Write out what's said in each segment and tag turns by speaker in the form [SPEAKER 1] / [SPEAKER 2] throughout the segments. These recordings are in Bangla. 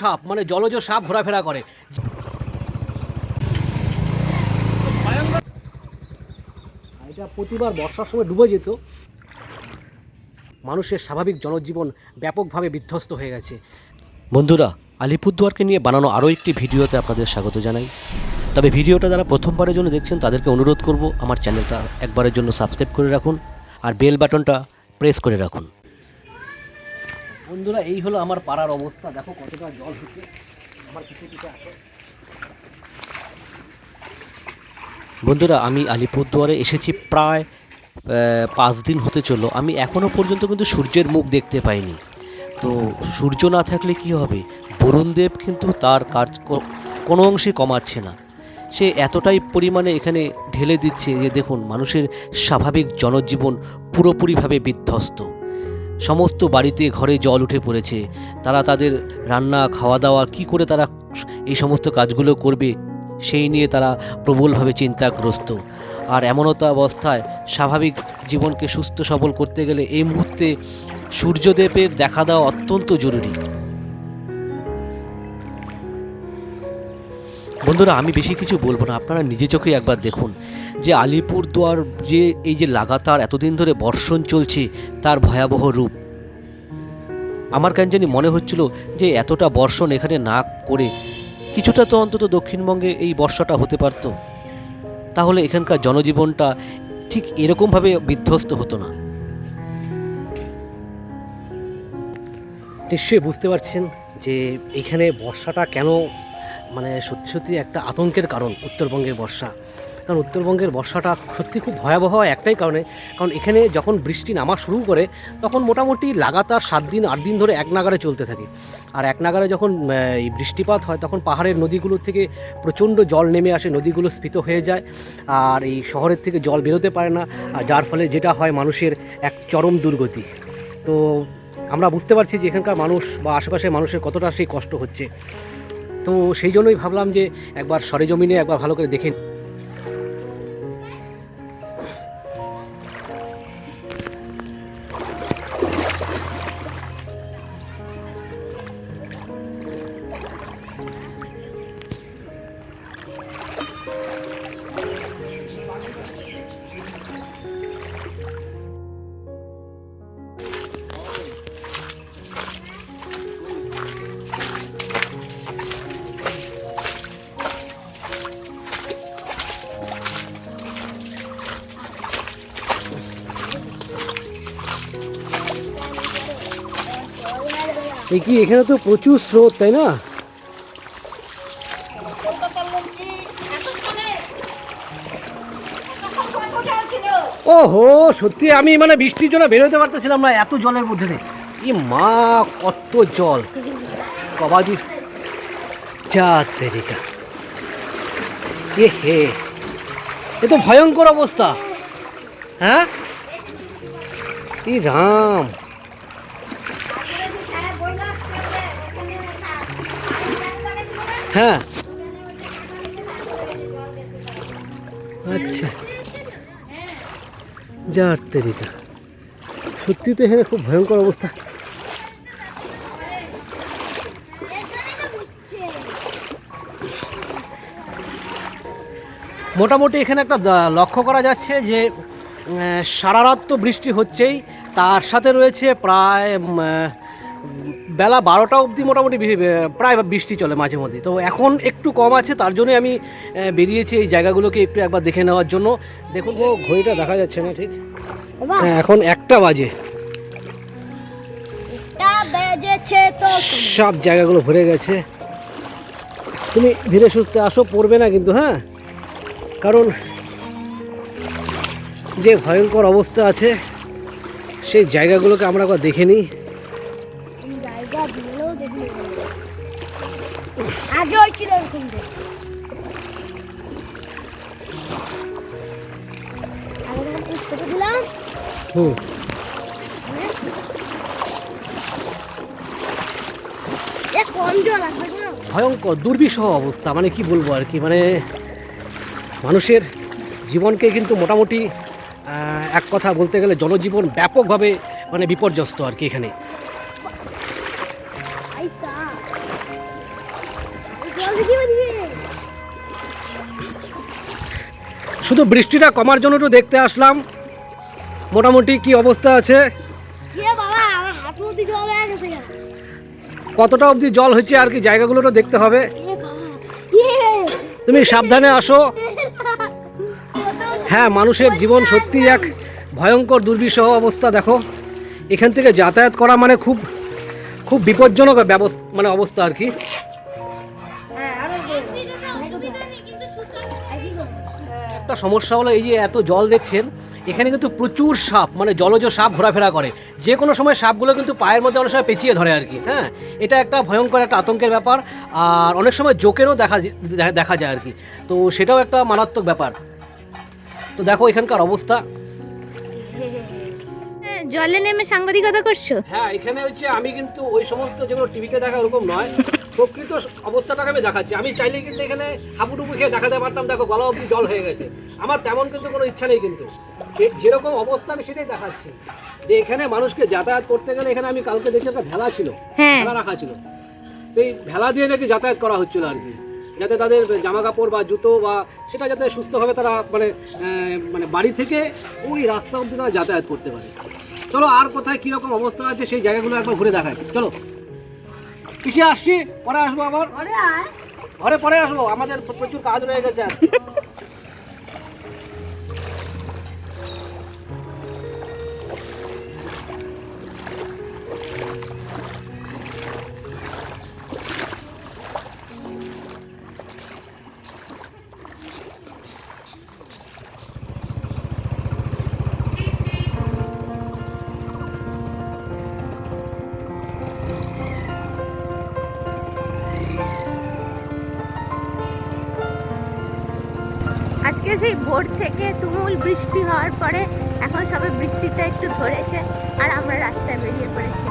[SPEAKER 1] সাপ মানে জলজ সাপ ঘোরাফেরা করে। এটা প্রতিবার বর্ষার সময় ডুবে যেত। মানুষের স্বাভাবিক জনজীবন ব্যাপকভাবে বিধ্বস্ত হয়ে গেছে। বন্ধুরা, আলিপুরদুয়ারকে নিয়ে বানানো আরও একটি ভিডিওতে আপনাদের স্বাগত জানাই। তবে ভিডিওটা যারা প্রথমবারের জন্য দেখছেন, তাদেরকে অনুরোধ করব আমার চ্যানেলটা একবারের জন্য সাবস্ক্রাইব করে রাখুন আর বেল বাটনটা প্রেস করে রাখুন। বন্ধুরা, এই হলো আমার পাড়ার অবস্থা। দেখো কতটা জল হচ্ছে। আমার পিছে পিছে আসো। বন্ধুরা, আমি আলিপুরদুয়ারে এসেছি প্রায় পাঁচ দিন হতে চলল। আমি এখনও পর্যন্ত কিন্তু সূর্যের মুখ দেখতে পাইনি। তো সূর্য না থাকলে কি হবে? বরুণদেব কিন্তু তার কাজ কোনো অংশে কমাচ্ছে না। সে এতটাই পরিমাণে এখানে ঢেলে দিচ্ছে যে দেখুন, মানুষের স্বাভাবিক জনজীবন পুরোপুরিভাবে বিধ্বস্ত। সমস্ত বাড়িতে ঘরে জল উঠে পড়েছে। তারা তাদের রান্না খাওয়া দাওয়া কি করে তারা এই সমস্ত কাজগুলো করবে, সেই নিয়ে তারা প্রবলভাবে চিন্তাগ্রস্ত। আর এমনতা অবস্থায় স্বাভাবিক জীবনকে সুস্থ সবল করতে গেলে এই মুহূর্তে সূর্যদেবের দেখা দেওয়া অত্যন্ত জরুরি। বন্ধুরা, আমি বেশি কিছু বলব না, আপনারা নিজে চোখে একবার দেখুন। যে আলিপুরদুয়ার যে এই যে লাগাতার এতদিন ধরে বর্ষণ চলছে, তার ভয়াবহ রূপ। আমার কেন জানি মনে হচ্ছিল যে এতটা বর্ষণ এখানে না করে কিছুটা তো অন্তত দক্ষিণবঙ্গে এই বর্ষাটা হতে পারত। তাহলে এখানকার জনজীবনটা ঠিক এরকমভাবে বিধ্বস্ত হতো না। নিশ্চয়ই বুঝতে পারছেন যে এখানে বর্ষাটা কেন মানে সত্যি সত্যি একটা আতঙ্কের কারণ, উত্তরবঙ্গের বর্ষা। কারণ উত্তরবঙ্গের বর্ষাটা সত্যি খুব ভয়াবহ একটাই কারণে। কারণ এখানে যখন বৃষ্টি নামা শুরু করে, তখন মোটামুটি লাগাতার সাত দিন, আট দিন ধরে এক নাগারে চলতে থাকে। আর এক নাগারে যখন এই বৃষ্টিপাত হয়, তখন পাহাড়ের নদীগুলো থেকে প্রচণ্ড জল নেমে আসে, নদীগুলো স্ফীত হয়ে যায়। আর এই শহরের থেকে জল বেরোতে পারে না, আর যার ফলে যেটা হয় মানুষের এক চরম দুর্গতি। তো আমরা বুঝতে পারছি যে এখানকার মানুষ বা আশেপাশের মানুষের কতটা সেই কষ্ট হচ্ছে। তো সেই জন্যই ভাবলাম যে একবার সরেজমিনে একবার ভালো করে দেখে এই কি, এখানে তো প্রচুর স্রোত, তাই না? ওহো, সত্যি আমি মানে বৃষ্টির জন্য বেরোতে পারতেছিলাম না এত জলের মধ্যে ই মা, কত জল। কবাজি। যা তেরিকা। এ হে, এ তো ভয়ঙ্কর অবস্থা। হ্যাঁ? রাম। হ্যাঁ। আচ্ছা। যার তেরিকা সত্যি তো এখানে খুব ভয়ঙ্কর অবস্থা। মোটামুটি এখানে একটা লক্ষ্য করা যাচ্ছে যে সারা রাত তো বৃষ্টি হচ্ছেই। তার সাথে রয়েছে প্রায় বেলা বারোটা অবধি মোটামুটি প্রায় বৃষ্টি চলে মাঝে মধ্যে। তো এখন একটু কম আছে তার জন্যই আমি বেরিয়েছি এই জায়গাগুলোকে একটু একবার দেখে নেওয়ার জন্য। দেখুন ও ঘড়িটা দেখা যাচ্ছে না ঠিক? হ্যাঁ এখন একটা বাজে।
[SPEAKER 2] বেজেছে
[SPEAKER 1] সব জায়গাগুলো ভরে গেছে। তুমি ধীরে সুস্থে আসো পড়বে না কিন্তু হ্যাঁ? কারণ যে ভয়ঙ্কর অবস্থা আছে সেই জায়গাগুলোকে আমরা একবার দেখে নিই।
[SPEAKER 2] আগে হয়েছিল এরকম ছোট ছিলাম
[SPEAKER 1] হুম। ভয়ঙ্কর দুর্বিষহ অবস্থা মানে কি বলব আর কি মানে মানুষের জীবনকে কিন্তু মোটামুটি এক কথা বলতে গেলে জনজীবন ব্যাপকভাবে মানে বিপর্যস্ত আর কি এখানে।
[SPEAKER 3] শুধু বৃষ্টিটা কমার জন্য একটু দেখতে আসলাম। মোটামুটি কি অবস্থা আছে। কতটা অবধি জল হচ্ছে আর কি জায়গাগুলো তো দেখতে হবে। তুমি সাবধানে আসো। হ্যাঁ মানুষের জীবন সত্যি এক ভয়ঙ্কর দুর্বিষহ অবস্থা দেখো। এখান থেকে যাতায়াত করা মানে খুব খুব বিপজ্জনক ব্যবস্থা মানে অবস্থা আর কি। একটা সমস্যা হলো এই যে এত জল দেখছেন, এখানে কিন্তু প্রচুর সাপ মানে জলজ সাপ ঘোরাফেরা করে। যে কোনো সময় সাপগুলো কিন্তু পায়ের মধ্যে অনেক সময় পেঁচিয়ে ধরে আর কি হ্যাঁ? এটা একটা ভয়ঙ্কর একটা আতঙ্কের ব্যাপার, আর অনেক সময় জোকেরও দেখা দেখা- যায় আর কি। তো সেটাও একটা মারাত্মক ব্যাপার। তো দেখো এখানকার অবস্থা।
[SPEAKER 4] জলে নেমে সাংবাদিকতা করছ?
[SPEAKER 3] হ্যাঁ এখানে হচ্ছে আমি কিন্তু ওই সমস্ত যেগুলো টিভিতে দেখা ওরকম নয় প্রকৃত অবস্থাটাকে আমি দেখাচ্ছি। আমি চাইলে কিন্তু এখানে হাবুডুবু খেয়ে দেখাতে পারতাম দেখো গলা অব্দি জল হয়ে গেছে। আমার তেমন কিন্তু কোনো ইচ্ছা নেই কিন্তু। যেরকম অবস্থা আমি সেটাই দেখাচ্ছি। যে এখানে মানুষকে যাতায়াত করতে গেলে এখানে আমি কালকে দেখছি একটা ভেলা ছিল
[SPEAKER 4] হ্যাঁ।
[SPEAKER 3] ভেলা রাখা ছিল। তো এই ভেলা দিয়ে নাকি যাতায়াত করা হচ্ছিল আর কি। যাতে তাদের জামা কাপড় বা জুতো বা সেটা যাতে সুস্থভাবে তারা মানে মানে বাড়ি থেকে ওই রাস্তা অব্দি তারা যাতায়াত করতে পারে। চলো আর কোথায় কীরকম অবস্থা আছে সেই জায়গাগুলো একবার ঘুরে দেখাই। চলো। কিসে আসছি? পরে আসব আবার? ঘরে পরে আসব। আমাদের প্রচুর কাজ রয়ে গেছে আজকে।
[SPEAKER 4] সেই ভোর থেকে তুমুল বৃষ্টি হওয়ার পরে এখন সবে বৃষ্টিটা একটু ধরেছে আর আমরা রাস্তায় বেরিয়ে পড়েছি।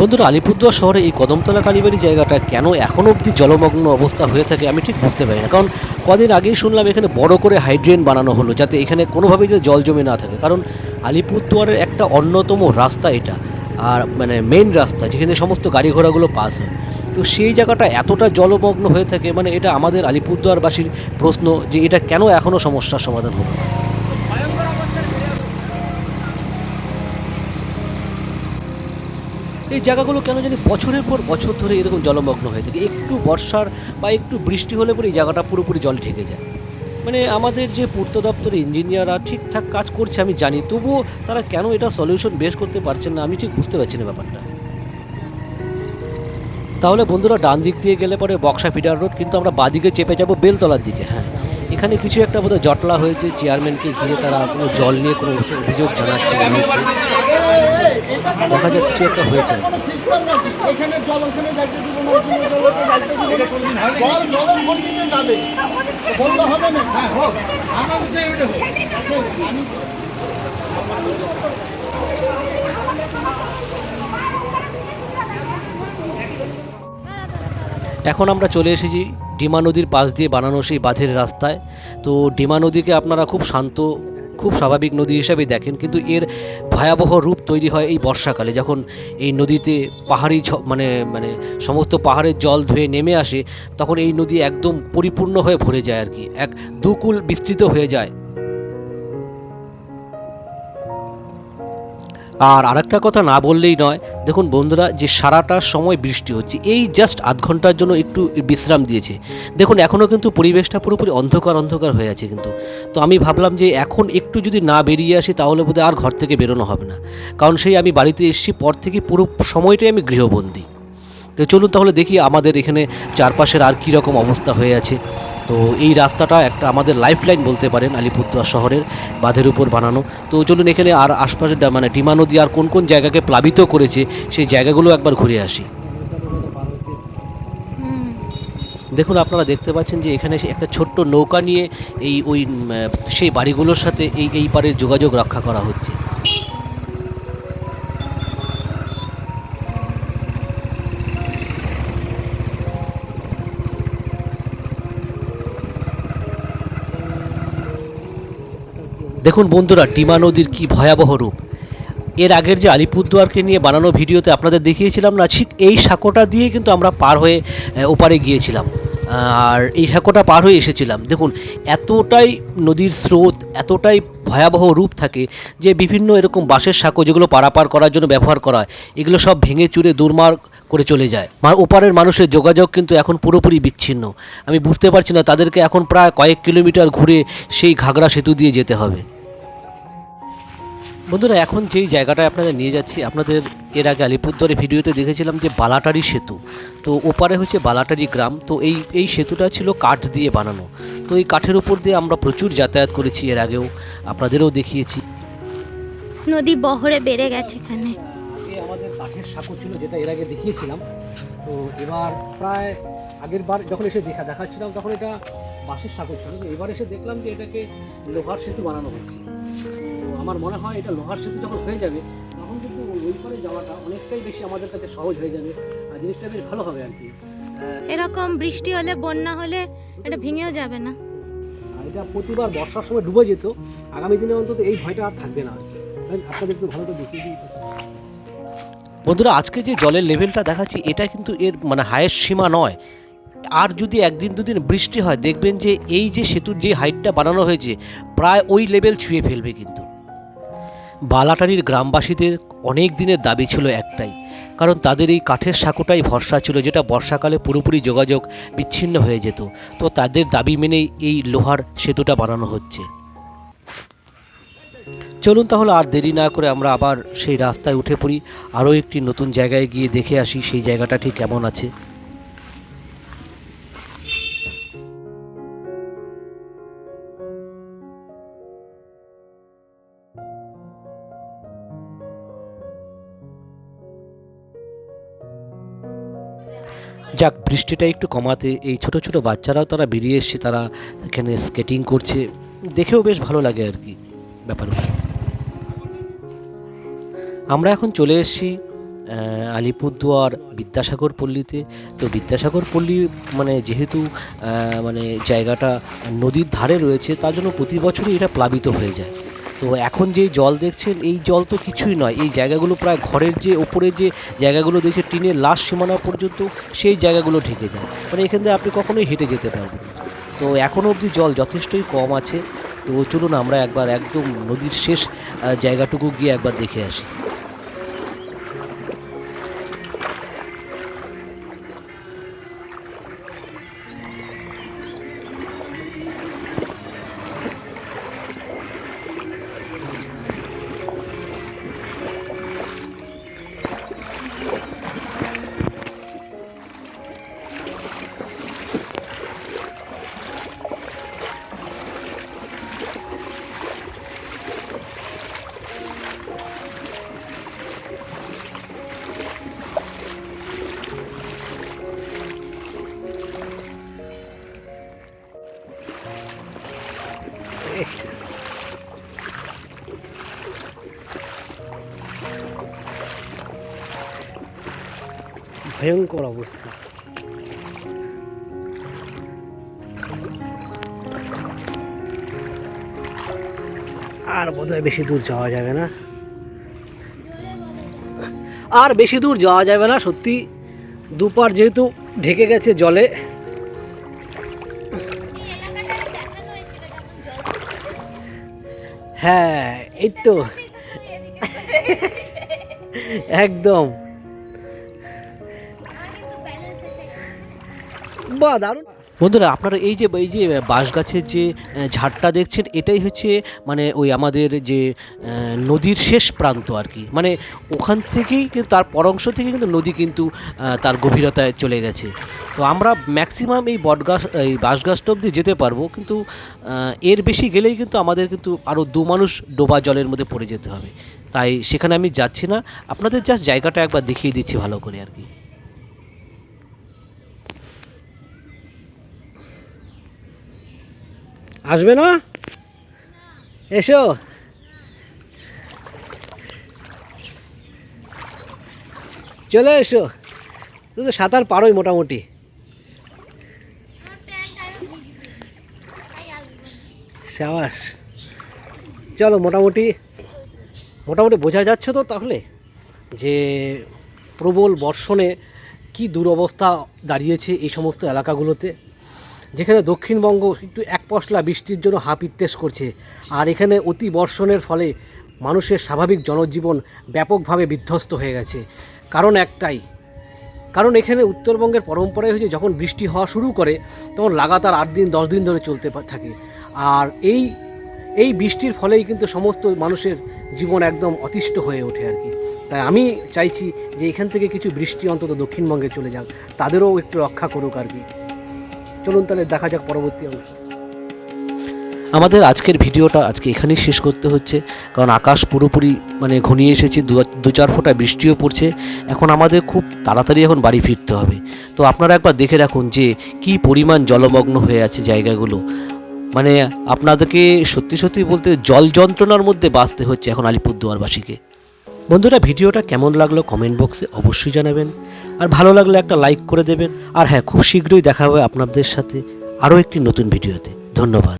[SPEAKER 1] বন্ধুরা, আলিপুরদুয়ার শহরে এই কদমতলা কালীবাড়ি জায়গাটা কেন এখনও অবধি জলমগ্ন অবস্থা হয়ে থাকে আমি ঠিক বুঝতে পারি না। কারণ কদিন আগেই শুনলাম এখানে বড় করে হাইড্রেন বানানো হলো, যাতে এখানে কোনোভাবেই যে জল জমে না থাকে। কারণ আলিপুরদুয়ারের একটা অন্যতম রাস্তা এটা, আর মানে মেন রাস্তা, যেখানে সমস্ত গাড়ি ঘোড়াগুলো পাস হয়। তো সেই জায়গাটা এতটা জলমগ্ন হয়ে থাকে মানে এটা আমাদের আলিপুরদুয়ারবাসীর প্রশ্ন যে এটা কেন এখনও সমস্যার সমাধান হলো। এই জায়গাগুলো কেন জানি বছরের পর বছর ধরে এরকম জলমগ্ন হয়ে থাকে। একটু বর্ষার বা একটু বৃষ্টি হলে পরে এই জায়গাটা পুরোপুরি জল ঢেকে যায়। মানে আমাদের যে পূর্ত দপ্তরের ইঞ্জিনিয়াররা ঠিকঠাক কাজ করছে আমি জানি, তবুও তারা কেন এটা সলিউশন বের করতে পারছেন না, আমি ঠিক বুঝতে পারছি না ব্যাপারটা। তাহলে বন্ধুরা, ডান দিক দিয়ে গেলে পরে বক্সা ফিডার রোড, কিন্তু আমরা বাদিকে চেপে যাব বেলতলার দিকে হ্যাঁ। এখানে কিছু একটা বোধহয় জটলা হয়েছে চেয়ারম্যানকে ঘিরে তারা কোনো জল নিয়ে কোনো অভিযোগ জানাচ্ছে। দেখা যাচ্ছে একটা হয়েছে
[SPEAKER 5] এখানে হ্যাঁ আমরা
[SPEAKER 1] চলে এসেছি ডিমা নদীর পাশ দিয়ে বানানো সেই বাঁধের রাস্তায়। তো ডিমা নদীকে আপনারা খুব শান্ত খুব স্বাভাবিক নদী হিসাবেই দেখেন, কিন্তু এর ভয়াবহ রূপ তৈরি হয় এই বর্ষাকালে। যখন এই নদীতে পাহাড়ি মানে মানে সমস্ত পাহাড়ের জল ধুয়ে নেমে আসে, তখন এই নদী একদম পরিপূর্ণ হয়ে ভরে যায় আর কি। এক দুকুল বিস্তৃত হয়ে যায়। আর আরেকটা কথা না বললেই নয়, দেখুন বন্ধুরা যে সারাটা সময় বৃষ্টি হচ্ছে, এই জাস্ট আধ ঘণ্টার জন্য একটু বিশ্রাম দিয়েছে। দেখুন এখনও কিন্তু পরিবেশটা পুরোপুরি অন্ধকার অন্ধকার হয়ে আছে কিন্তু। তো আমি ভাবলাম যে এখন একটু যদি না বেরিয়ে আসি, তাহলে বোধহয় আর ঘর থেকে বেরোনো হবে না। কারণ সেই আমি বাড়িতে এসেছি, পর থেকে পুরো সময়টাই আমি গৃহবন্দী। তো চলুন তাহলে দেখি আমাদের এখানে চারপাশের আর কী রকম অবস্থা হয়ে আছে। তো এই রাস্তাটা একটা আমাদের লাইফ লাইন বলতে পারেন আলিপুরদুয়ার শহরের বাঁধের উপর বানানো। তো চলুন এখানে আর আশপাশে মানে ডিমা নদী আর কোন কোন জায়গাকে প্লাবিত করেছে সেই জায়গাগুলো একবার ঘুরে আসি। দেখুন আপনারা দেখতে পাচ্ছেন যে এখানে একটা ছোট্ট নৌকা নিয়ে এই ওই সেই বাড়িগুলোর সাথে এই এই পারের যোগাযোগ রক্ষা করা হচ্ছে। দেখুন বন্ধুরা ডিমা নদীর কি ভয়াবহ রূপ। এর আগের যে আলিপুরদুয়ারকে নিয়ে বানানো ভিডিওতে আপনাদের দেখিয়েছিলাম না, ঠিক এই সাঁকোটা দিয়ে কিন্তু আমরা পার হয়ে ওপারে গিয়েছিলাম। আর এই সাঁকোটা পার হয়ে এসেছিলাম। দেখুন, এতটাই নদীর স্রোত, এতটাই ভয়াবহ রূপ থাকে যে বিভিন্ন এরকম বাঁশের সাঁকো যেগুলো পারাপার করার জন্য ব্যবহার করা হয়, এগুলো সব ভেঙে চুরে দুর্মার করে চলে যায়। মা ওপারের মানুষের যোগাযোগ কিন্তু এখন পুরোপুরি বিচ্ছিন্ন। আমি বুঝতে পারছি না তাদেরকে এখন প্রায় কয়েক কিলোমিটার ঘুরে সেই ঘাগড়া সেতু দিয়ে যেতে হবে। বন্ধুরা এখন যেই জায়গাটায় আপনাদের নিয়ে যাচ্ছি আপনাদের এর আগে আলিপুরদুয়ারে ভিডিওতে দেখেছিলাম যে বালাটারি সেতু। তো ওপারে হচ্ছে বালাটারি গ্রাম তো এই এই সেতুটা ছিল কাঠ দিয়ে বানানো। তো এই কাঠের উপর দিয়ে আমরা প্রচুর যাতায়াত করেছি এর আগেও। আপনাদেরও দেখিয়েছি।
[SPEAKER 4] নদী বহরে বেড়ে গেছে এখানে।
[SPEAKER 3] আগে আমাদের কাঠের সাঁকো ছিল যেটা এর আগে দেখিয়েছিলাম। তো এবার প্রায় আগের বার যখন এসে দেখা দেখাচ্ছিলাম তখন এটা বাঁশের সাঁকো ছিল। তো এবার এসে দেখলাম যে এটাকে লোহার সেতু বানানো হচ্ছে। আমার মনে হয় এটা লোহার সেতু যখন হয়ে যাবে তখন কিন্তু ওই পারে যাওয়াটা অনেকটাই বেশি আমাদের কাছে সহজ হয়ে যাবে আর জিনিসটা বেশ ভালো হবে আর কি।
[SPEAKER 4] এরকম বৃষ্টি হলে বন্যা হলে এটা ভেঙেও যাবে না।
[SPEAKER 3] আর এটা প্রতিবার বর্ষার সময় ডুবে যেত আগামী দিনে অন্তত এই ভয়টা আর থাকবে না আপনাদের একটু ভালো করে দেখিয়ে দিই।
[SPEAKER 1] বন্ধুরা আজকে যে জলের লেভেলটা দেখাচ্ছি এটা কিন্তু এর মানে হায়ের সীমা নয়। আর যদি একদিন দুদিন বৃষ্টি হয় দেখবেন যে এই যে সেতুর যে হাইটটা বানানো হয়েছে প্রায় ওই লেভেল ছুঁয়ে ফেলবে কিন্তু। বালাটারির গ্রামবাসীদের অনেক দিনের দাবি ছিল একটাই, কারণ তাদের এই কাঠের সাঁকোটাই ভরসা ছিল যেটা বর্ষাকালে পুরোপুরি যোগাযোগ বিচ্ছিন্ন হয়ে যেত। তো তাদের দাবি মেনেই এই লোহার সেতুটা বানানো হচ্ছে। চলুন তাহলে আর দেরি না করে আমরা আবার সেই রাস্তায় উঠে পড়ি। আরও একটি নতুন জায়গায় গিয়ে দেখে আসি সেই জায়গাটা ঠিক কেমন আছে। যাক, বৃষ্টিটা একটু কমাতে এই ছোট ছোট বাচ্চারাও তারা বেরিয়ে এসছে, তারা এখানে স্কেটিং করছে। দেখেও বেশ ভালো লাগে আর কি ব্যাপারটা আমরা এখন চলে এসেছি আলিপুরদুয়ার বিদ্যাসাগর পল্লীতে। তো বিদ্যাসাগর পল্লী মানে যেহেতু মানে জায়গাটা নদীর ধারে রয়েছে, তার জন্য প্রতি বছরই এটা প্লাবিত হয়ে যায়। তো এখন যে জল দেখছেন, এই জল তো কিছুই নয়। এই জায়গাগুলো প্রায় ঘরের যে ওপরে যে জায়গাগুলো দেখছে টিনের লাশ সীমানা পর্যন্ত সেই জায়গাগুলো ঢেকে যায়। মানে এখান থেকে আপনি কখনোই হেঁটে যেতে পারবেন তো এখনও অবধি জল যথেষ্টই কম আছে। তো চলুন আমরা একবার একদম নদীর শেষ জায়গাটুকু গিয়ে একবার দেখে আসি।
[SPEAKER 3] ভয়ঙ্কর অবস্থা। আর বোধহয় বেশি দূর যাওয়া যাবে না। আর বেশি দূর যাওয়া যাবে না, সত্যি। দুপার যেহেতু ঢেকে গেছে জলে। হ্যাঁ এই তো। একদম। বাহ দারুণ। বন্ধুরা, আপনারা এই যে এই যে বাঁশ গাছের যে ঝাড়টা দেখছেন, এটাই হচ্ছে মানে ওই আমাদের যে নদীর শেষ প্রান্ত আর কি। মানে ওখান থেকেই কিন্তু, তার পর অংশ থেকে কিন্তু নদী কিন্তু তার গভীরতায় চলে গেছে। তো আমরা ম্যাক্সিমাম এই বটগাছ, এই বাঁশ গাছটা অব্দি যেতে পারব, কিন্তু এর বেশি গেলেই কিন্তু আমাদের কিন্তু আরও দু মানুষ ডোবা জলের মধ্যে পড়ে যেতে হবে। তাই সেখানে আমি যাচ্ছি না। আপনাদের জাস্ট জায়গাটা একবার দেখিয়ে দিচ্ছি ভালো করে আর কি। আসবে না? এসো। চলে এসো। তুই তো সাঁতার পারোই মোটামুটি। সাবাস।
[SPEAKER 1] চলো মোটামুটি মোটামুটি বোঝা যাচ্ছে তো তাহলে যে প্রবল বর্ষণে কি দুরবস্থা দাঁড়িয়েছে এই সমস্ত এলাকাগুলোতে? যেখানে দক্ষিণবঙ্গ একটু এক পশলা বৃষ্টির জন্য হাপিত্তেশ করছে। আর এখানে অতি বর্ষণের ফলে মানুষের স্বাভাবিক জনজীবন ব্যাপকভাবে বিধ্বস্ত হয়ে গেছে। কারণ একটাই, কারণ এখানে উত্তরবঙ্গের পরম্পরাই হচ্ছে যখন বৃষ্টি হওয়া শুরু করে, তখন লাগাতার আট দিন, দশ দিন ধরে চলতে থাকে। আর এই এই বৃষ্টির ফলেই কিন্তু সমস্ত মানুষের জীবন একদম অতিষ্ঠ হয়ে ওঠে আর কি। তাই আমি চাইছি যে এখান থেকে কিছু বৃষ্টি অন্তত দক্ষিণবঙ্গে চলে যাক। তাদেরও একটু রক্ষা করুক আর কি। চলুন তাহলে দেখা যাক পরবর্তী অংশ।
[SPEAKER 6] আমাদের আজকের ভিডিওটা আজকে এখানেই শেষ করতে হচ্ছে, কারণ আকাশ পুরোপুরি মানে ঘনিয়ে এসেছে, দু চার ফোঁটা বৃষ্টিও পড়ছে, এখন আমাদের খুব তাড়াতাড়ি এখন বাড়ি ফিরতে হবে। তো আপনারা একবার দেখে রাখুন যে কি পরিমাণ জলমগ্ন হয়ে আছে জায়গাগুলো। মানে আপনাদেরকে সত্যি সত্যি বলতে জল যন্ত্রণার মধ্যে বাঁচতে হচ্ছে এখন আলিপুরদুয়ারবাসীকে। বন্ধুরা, ভিডিওটা কেমন লাগল কমেন্ট বক্সে অবশ্যই জানাবেন। আর ভালো লাগলে একটা লাইক করে দেবেন। আর হ্যাঁ খুব শীঘ্রই দেখা হবে আপনাদের সাথে আরও একটি নতুন ভিডিওতে। ধন্যবাদ।